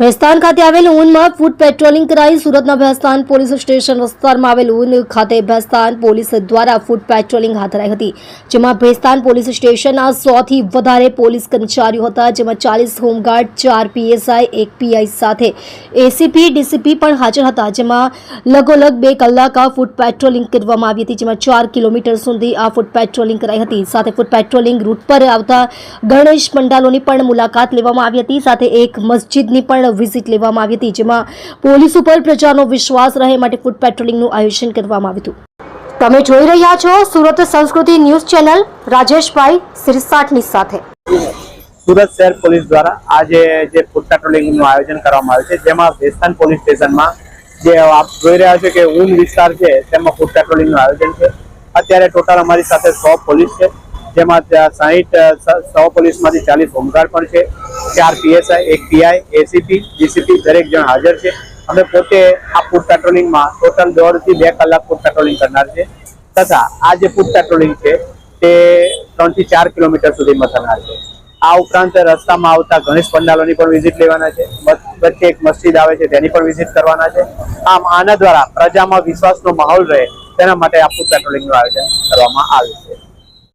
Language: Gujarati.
ભેસ્તાન ખાતે આવેલ ઊનમાં ફૂડ પેટ્રોલિંગ કરાઈ સુરતના ભેસ્તાન પોલીસ સ્ટેશન વિસ્તારમાં આવેલ ઊન ખાતે ભેસ્તાન પોલીસ દ્વારા ફૂડ પેટ્રોલિંગ હાથ ધરાઈ હતી, જેમાં ભેસ્તાન પોલીસ સ્ટેશનના સોથી વધારે પોલીસ કર્મચારીઓ હતા, જેમાં ચાલીસ હોમગાર્ડ, ચાર પીએસઆઈ, એક પીઆઈ સાથે એસીપી, ડીસીપી પણ હાજર હતા, જેમાં લગોલગ બે કલાક આ ફૂડ પેટ્રોલિંગ કરવામાં આવી હતી, જેમાં ચાર કિલોમીટર સુધી આ ફૂડ પેટ્રોલિંગ કરાઈ હતી. સાથે ફૂડ પેટ્રોલિંગ રૂટ પર આવતા ગણેશ પંડાલોની પણ મુલાકાત લેવામાં આવી હતી, સાથે એક મસ્જિદની પણ વિઝિટ લેવામાં આવી હતી, જેમાં પોલીસ ઉપર પ્રજાનો વિશ્વાસ રહે માટે ફૂડ પેટ્રોલિંગનું આયોજન કરવામાં આવ્યું તમે જોઈ રહ્યા છો સુરત સંસ્કૃતિ ન્યૂઝ ચેનલ, રાજેશભાઈ સિરસાટની સાથે. સુરત શહેર પોલીસ દ્વારા આજે જે ફૂડ પેટ્રોલિંગનું આયોજન કરવામાં આવ્યું છે, જેમાં વેસ્તાન પોલીસ સ્ટેશનમાં જે આપ જોઈ રહ્યા છો કે ઊન વિસ્તાર છે, તેમાં ફૂડ પેટ્રોલિંગનું આયોજન છે. અત્યારે ટોટલ અમારી સાથે સો પોલીસ છે, જેમાં સાહીઠ સો પોલીસમાંથી ચાલીસ હોમગાર્ડ પણ છે. ચાર પીએસઆઈ, એક પીઆઈ, એસીપી જીસીપી દરેક જણ હાજર છે. અમે પોતે આ ફૂડ પેટ્રોલિંગમાં ટોટલ દોઢથી બે કલાક ફૂડ પેટ્રોલિંગ કરનાર છે. તથા આ જે ફૂડ પેટ્રોલિંગ છે, તે ત્રણથી ચાર કિલોમીટર સુધીમાં થનાર છે. આ ઉપરાંત રસ્તામાં આવતા ગણેશ પંડાલોની પણ વિઝિટ લેવાના છે. વચ- વચ્ચે એક મસ્જિદ આવે છે, તેની પણ વિઝિટ કરવાના છે. આમ આના દ્વારા પ્રજામાં વિશ્વાસનો માહોલ રહે, તેના માટે આ ફૂડ પેટ્રોલિંગનું આયોજન કરવામાં આવ્યું છે.